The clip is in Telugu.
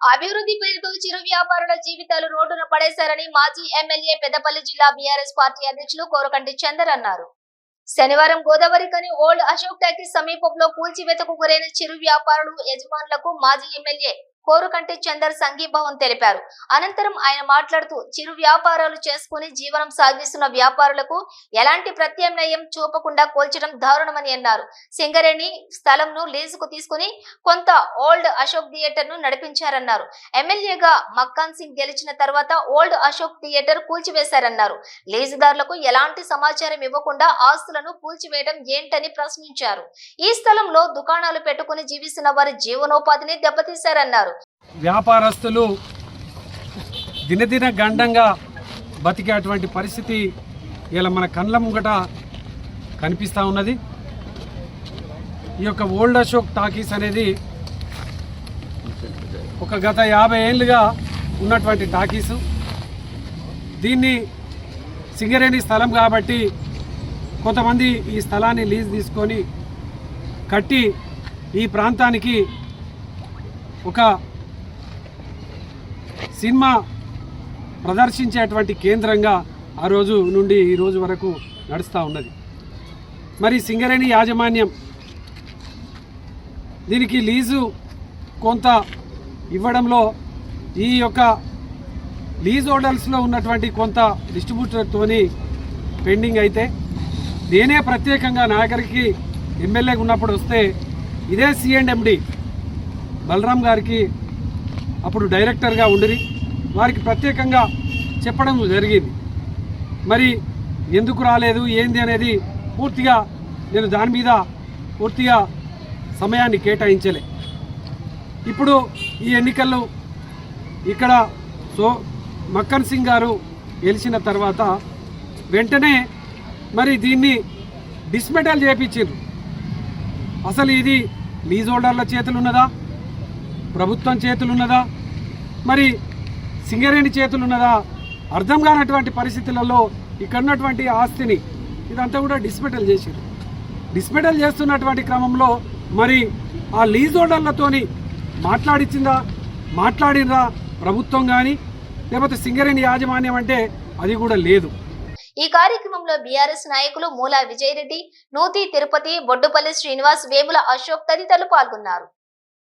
అభివృద్ధి పేరుతో చిరు వ్యాపారుల జీవితాలు రోడ్డున పడేశారని మాజీ ఎమ్మెల్యే పెద్దపల్లి జిల్లా బీఆర్ఎస్ పార్టీ అధ్యక్షులు కోరకంటి చందర్ అన్నారు. శనివారం గోదావరి కని ఓల్డ్ అశోక్ టాకీ సమీపంలో కూల్చివేతకు గురైన చిరు వ్యాపారులు యజమానులకు మాజీ ఎమ్మెల్యే కోరుకంటి చందర్ సంఘీభావం తెలిపారు. అనంతరం ఆయన మాట్లాడుతూ చిరు వ్యాపారాలు చేసుకుని జీవనం సాగిస్తున్న వ్యాపారులకు ఎలాంటి ప్రత్యామ్నాయం చూపకుండా కోల్చడం దారుణమని అన్నారు. సింగరేణి స్థలంను లీజుకు తీసుకుని కొంత ఓల్డ్ అశోక్ థియేటర్ను నడిపించారన్నారు. ఎమ్మెల్యేగా మక్కాన్ సింగ్ గెలిచిన తర్వాత ఓల్డ్ అశోక్ థియేటర్ కూల్చివేశారన్నారు. లీజుదారులకు ఎలాంటి సమాచారం ఇవ్వకుండా ఆస్తులను కూల్చివేయడం ఏంటని ప్రశ్నించారు. ఈ స్థలంలో దుకాణాలు పెట్టుకుని జీవిస్తున్న వారి జీవనోపాధిని దెబ్బతీశారన్నారు. వ్యాపారస్తులు దినదిన గండంగా బతికేటువంటి పరిస్థితి ఇలా మన కండ్ల ముంగట కనిపిస్తూ ఉన్నది. ఈ యొక్క ఓల్డ్ అశోక్ టాకీస్ అనేది ఒక గత యాభై ఏళ్ళుగా ఉన్నటువంటి టాకీసు. దీన్ని సింగరేణి స్థలం కాబట్టి కొంతమంది ఈ స్థలాన్ని లీజ్ తీసుకొని కట్టి ఈ ప్రాంతానికి ఒక సినిమా ప్రదర్శించేటువంటి కేంద్రంగా ఆ రోజు నుండి ఈ రోజు వరకు నడుస్తూ ఉన్నది. మరి సింగరేణి యాజమాన్యం దీనికి లీజు కొంత ఇవ్వడంలో ఈ యొక్క లీజ్ హోటల్స్లో ఉన్నటువంటి కొంత డిస్ట్రిబ్యూటర్తోని పెండింగ్ అయితే నేనే ప్రత్యేకంగా నాగరికి ఎమ్మెల్యేగా ఉన్నప్పుడు వస్తే ఇదే సిఎండ్ఎండి బలరాం గారికి అప్పుడు డైరెక్టర్గా ఉండిరి. వారికి ప్రత్యేకంగా చెప్పడం జరిగింది. మరి ఎందుకు రాలేదు ఏంది అనేది పూర్తిగా నేను దాని మీద పూర్తిగా సమయాన్ని కేటాయించలే. ఇప్పుడు ఈ ఎన్నికల్లో ఇక్కడ సో మక్కన్ సింగ్ గారు గెలిచిన తర్వాత వెంటనే మరి దీన్ని డిస్మెటల్ చేయించారు అసలు ఇది లీజ్ హోల్డర్ల చేతులు ఉన్నదా? ప్రభుత్వం చేతులున్నదా? మరి సింగరేణి చేతులున్నదా? అర్థం కానటువంటి పరిస్థితులలో ఇక్కడ ఉన్నటువంటి ఆస్తిని ఇదంతా కూడా డిస్మెటల్ చేసారు డిస్మెటల్ చేస్తున్నటువంటి క్రమంలో మరి ఆ లీజ్ హోల్డర్లతోని మాట్లాడిచ్చిందా? మాట్లాడినరా ప్రభుత్వం కానీ లేకపోతే సింగరేణి యాజమాన్యం అంటే అది కూడా లేదు. ఈ కార్యక్రమంలో బీఆర్ఎస్ నాయకులు మూలా విజయరెడ్డి నూతి తిరుపతి బొడ్డుపల్లి శ్రీనివాస్ వేముల అశోక్ తదితరులు పాల్గొన్నారు.